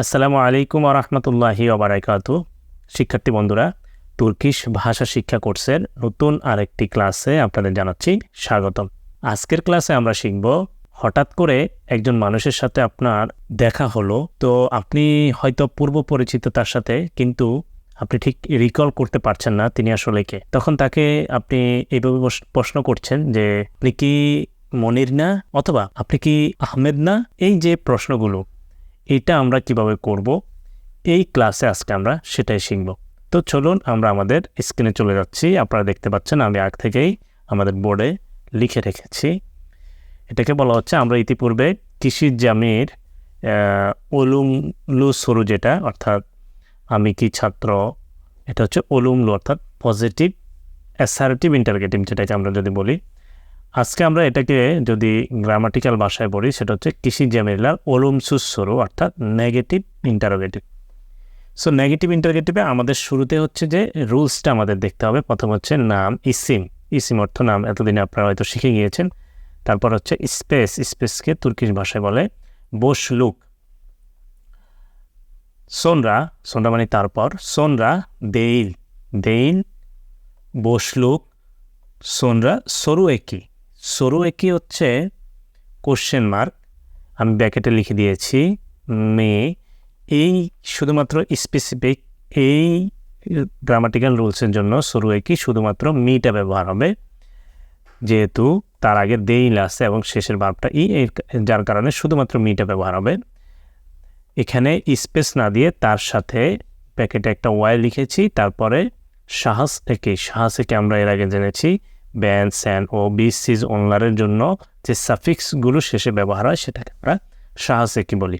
আসসালামু আলাইকুম আরহামতুল্লাহি ওবরাকাতু শিক্ষার্থী বন্ধুরা, তুর্কিশ ভাষা শিক্ষা কোর্সের নতুন আরেকটি ক্লাসে আপনাদের জানাচ্ছি স্বাগতম। আজকের ক্লাসে আমরা শিখব, হঠাৎ করে একজন মানুষের সাথে আপনার দেখা হলো, তো আপনি হয়তো পূর্ব পরিচিত তার সাথে, কিন্তু আপনি ঠিক রিকল করতে পারছেন না তিনি আসলে কে। তখন তাকে আপনি এইভাবে প্রশ্ন করছেন যে, আপনি কি মনির না? অথবা আপনি কি আহমেদ না? এই যে প্রশ্নগুলো এটা আমরা কীভাবে করব? এই ক্লাসে আজকে আমরা সেটাই শিখব। তো চলুন আমরা আমাদের স্ক্রিনে চলে যাচ্ছি। আপনারা দেখতে পাচ্ছেন আমি আগ থেকেই আমাদের বোর্ডে লিখে রেখেছি। এটাকে বলা হচ্ছে আমরা ইতিপূর্বে কৃষি জামির ওলুমলু সরু যেটা, অর্থাৎ আমি কি ছাত্র, এটা হচ্ছে ওলুমলু অর্থাৎ পজিটিভ অ্যাসারেটিভ ইন্টারগেটিভ যেটাকে আমরা যদি বলি আজকে আমরা এটাকে যদি গ্রামাটিক্যাল ভাষায় বলি, সেটা হচ্ছে কৃষি জ্যামিলার ওলুম সুসরু, অর্থাৎ নেগেটিভ ইন্টারোগেটিভ সো নেগেটিভ ইন্টারগেটিভে আমাদের শুরুতে হচ্ছে যে রুলসটা আমাদের দেখতে হবে। প্রথম হচ্ছে নাম, ইসিম। ইসিম অর্থ নাম, এতদিনে আপনারা হয়তো শিখে গিয়েছেন। তারপর হচ্ছে স্পেস স্পেসকে তুর্কিশ ভাষায় বলে বসলুক। সোনরা সোনরা মানে তারপর, সোনরা দেইল। দেইল, বসলুক, সোনরা সরু একই সরু একই হচ্ছে? কোশ্চেন মার্ক আমি ব্যাকেটে লিখে দিয়েছি, মে, এই শুধুমাত্র স্পেসিফিক এই গ্রামাটিক্যাল রুলসের জন্য সরু একই শুধুমাত্র মিটা ব্যবহার হবে। যেহেতু তার আগে দেইল আছে এবং শেষের বার্বটা ই যার কারণে শুধুমাত্র মিটা ব্যবহার হবে। এখানে স্পেস না দিয়ে তার সাথে প্যাকেটে একটা ওয়াই লিখেছি, তারপরে সাহস থেকে সাহস থেকে আমরা এর আগে জেনেছি ব্যান স্যান ও বিস সিজ জন্য যে সাফিক্সগুলো শেষে ব্যবহার হয় সেটাকে আমরা সাহস কি বলি?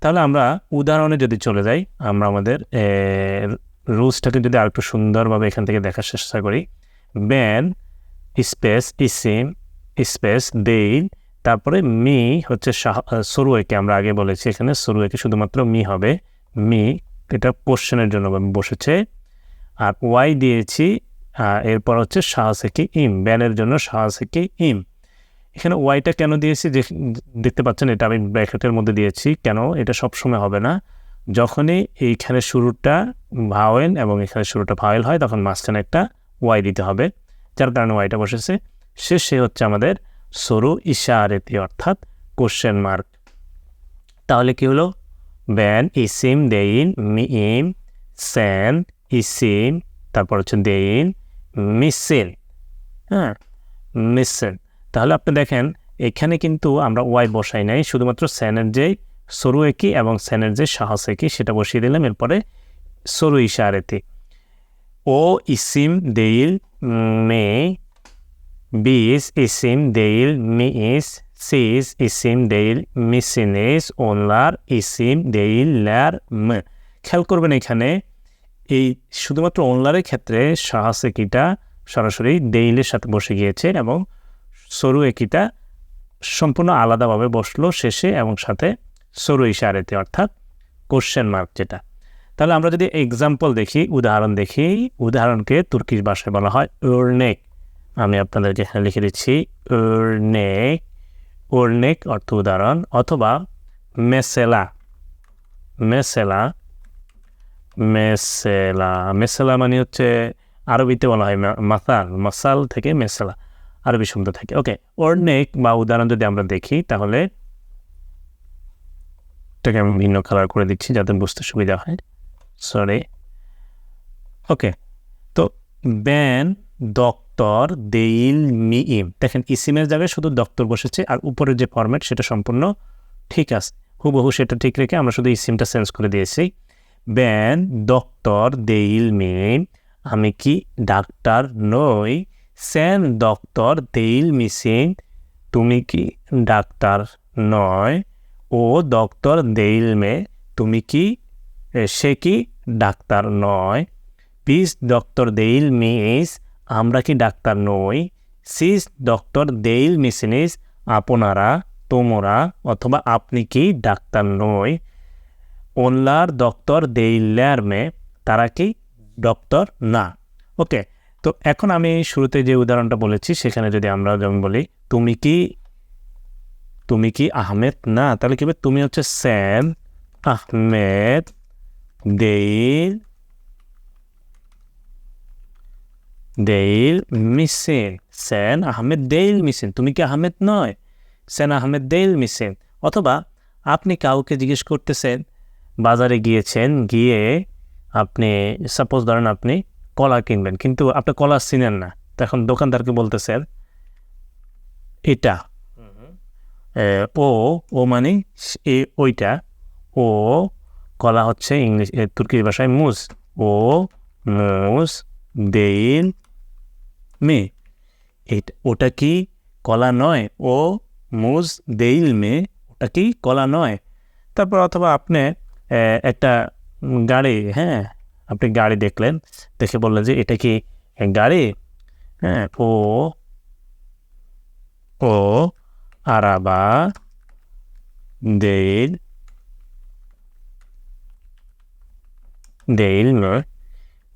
তাহলে আমরা উদাহরণে যদি চলে যাই, আমরা আমাদের রুলসটাকে যদি আরেকটু সুন্দরভাবে এখান থেকে দেখার চেষ্টা করি। ব্যান স্পেস, ইসিম, স্পেস দেইন তারপরে মি হচ্ছে সরুয়েকে আমরা আগে বলেছি এখানে। সরুয়েকে শুধুমাত্র মি হবে। মি, এটা কোশ্চেনের জন্য বসেছে। আর ওয়াই দিয়েছি এরপর হচ্ছে সাহসেকি ইম, ব্যানের জন্য সাহসেকি ইম। এখানে ওয়াইটা কেন দিয়েছি? যে দেখতে পাচ্ছেন, এটা আমি ব্র্যাকেটের মধ্যে দিয়েছি। কেন? এটা সবসময় হবে না। যখনই এইখানে শুরুটা ভাওয়েল এবং এখানে শুরুটা ভাওয়েল হয়, তখন মাঝখানে একটা ওয়াই দিতে হবে। যার কারণে ওয়াইটা বসেছে। শেষে হচ্ছে আমাদের সরু ইশারেতি, অর্থাৎ কোশ্চেন মার্ক তাহলে কি হলো? ব্যান ইসিম, দেইন মি ইম স্যান, ইসিম, তারপর হচ্ছে দেইন মিসেল। হ্যাঁ মিসেল। তাহলে আপনি দেখেন, এখানে কিন্তু আমরা ওয়াই বসাই নাই, শুধুমাত্র স্যানের যে সরু একই এবং স্যানের যে সাহস একই সেটা বসিয়ে দিলাম, এরপরে সরু ইশারেতি। ও ইসিম দেইল মে, বিস ইসিম দেইল মিইস সিস ইসিম দেইল মিসিনিস, ওনলার ইসিম দেইল ল্যার মে। খেয়াল করবেন এখানে এই শুধুমাত্র ওনলারের ক্ষেত্রে সাহস একিটা সরাসরি দেইলের সাথে বসে গিয়েছে এবং সরু একিটা সম্পূর্ণ আলাদাভাবে বসল শেষে এবং সাথে সরু ইশারেতে, অর্থাৎ কোশ্চেন মার্ক যেটা। তাহলে আমরা যদি এক্সাম্পল দেখি, উদাহরণ দেখি, উদাহরণকে তুর্কিশ ভাষায় বলা হয় ওরনেক আমি আপনাদেরকে এখানে লিখে দিচ্ছি ওরনেক ওরনেক অর্থ উদাহরণ অথবা মেসেলা মেসেলা মেসেলা মেসেলা মানে হচ্ছে আরবিতে বলা হয় মা- মাসাল মাসাল থেকে মেসেলা, আরবি শব্দ থেকে। ওকে ওরনেক বা উদাহরণ যদি আমরা দেখি, তাহলে এটাকে আমি ভিন্ন কালার করে দিচ্ছি যাতে বুঝতে সুবিধা হয়। সরি ওকে, তো ব্যান, ডক্টর, দেইল, মিইম। দেখেন, ইসিমের জায়গায় শুধু ডক্টর বসেছে আর উপরের যে ফরম্যাট সেটা সম্পূর্ণ ঠিক আছে। হুবহু সেটা ঠিক রেখে আমরা শুধু ইসিমটা চেঞ্জ করে দিয়েছি। ব্যান ডক্টর দেইল মিম আমি কি ডাক্তার নই? স্যান ডক্টর দেইল মিসিং তুমি কি ডাক্তার নয়? ও ডক্টর দেইল মে তুমি কি সে কি ডাক্তার নয়? পিস ডক্টর দেইল মিস আমরা কি ডাক্তার নই? সিস ডক্টর দেইল মিসিনিস আপনারা, তোমরা, অথবা আপনি কি ডাক্তার নই? ওনলার ডক্টর দেইলার মে, তারা কি ডক্টর? না। ওকে, তো এখন আমি শুরুতে যে উদাহরণটা বলেছি, সেখানে যদি আমরা যেমন বলি, তুমি কি তুমি কি আহমেদ? না, তাহলে কি তুমি হচ্ছে Sam Ahmed değil değil misin sen Ahmed Dale মিসেন। তুমি কি আহমেদ নয়? সেন আহমেদ দেইল মিসেন। অথবা আপনি কাউকে জিজ্ঞেস করতেছেন বাজারে গিয়েছেন, গিয়ে আপনি সাপোজ ধরেন আপনি কলা কিনবেন, কিন্তু আপনি কলা চিনেন না। তো এখন দোকানদারকে বলতেছেন এটা ও ও মানে এ, ওইটা, ও কলা হচ্ছে ইংলিশ তুর্কি ভাষায় মুজ ও মুজ দেইল মে। এটা, ওটা কি কলা নয়? ও মুজ দেইল মে, ওটা কি কলা নয়? তারপর অথবা আপনি একটা গাড়ি হ্যাঁ আপনি গাড়ি দেখলেন, দেখে বললেন যে এটা কি গাড়ি? হ্যাঁ ও ও, আরাবা değil değil নয়,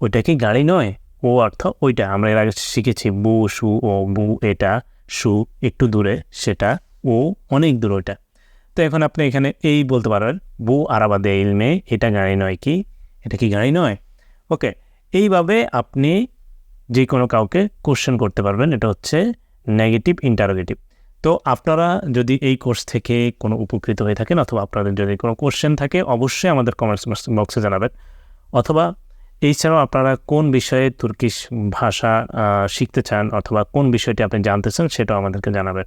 ওইটা কি গাড়ি নয়? ও অর্থ ওইটা, আমরা এর আগে শিখেছি বু, সু, ও, বু, এটা, সু, একটু দূরে, সেটা, ও, অনেক দূর ওইটা। তো এখন আপনি এখানে এই বলতে পারবেন বু আরাবা দেইল মে এটা গাড়ি নয় কি? এটা কি গাড়ি নয়? ওকে, এইভাবে আপনি যে কোনো কাউকে কোশ্চেন করতে পারবেন, এটা হচ্ছে নেগেটিভ ইন্টারোগেটিভ তো আপনারা যদি এই কোর্স থেকে কোনো উপকৃত হয়ে থাকেন অথবা আপনাদের যদি কোনো কোশ্চেন থাকে, অবশ্যই আমাদের কমেন্টস বক্সে জানাবেন। অথবা এছাড়াও আপনারা কোন বিষয়ে তুর্কিশ ভাষা শিখতে চান অথবা কোন বিষয়টি আপনি জানতে চান, সেটাও আমাদেরকে জানাবেন।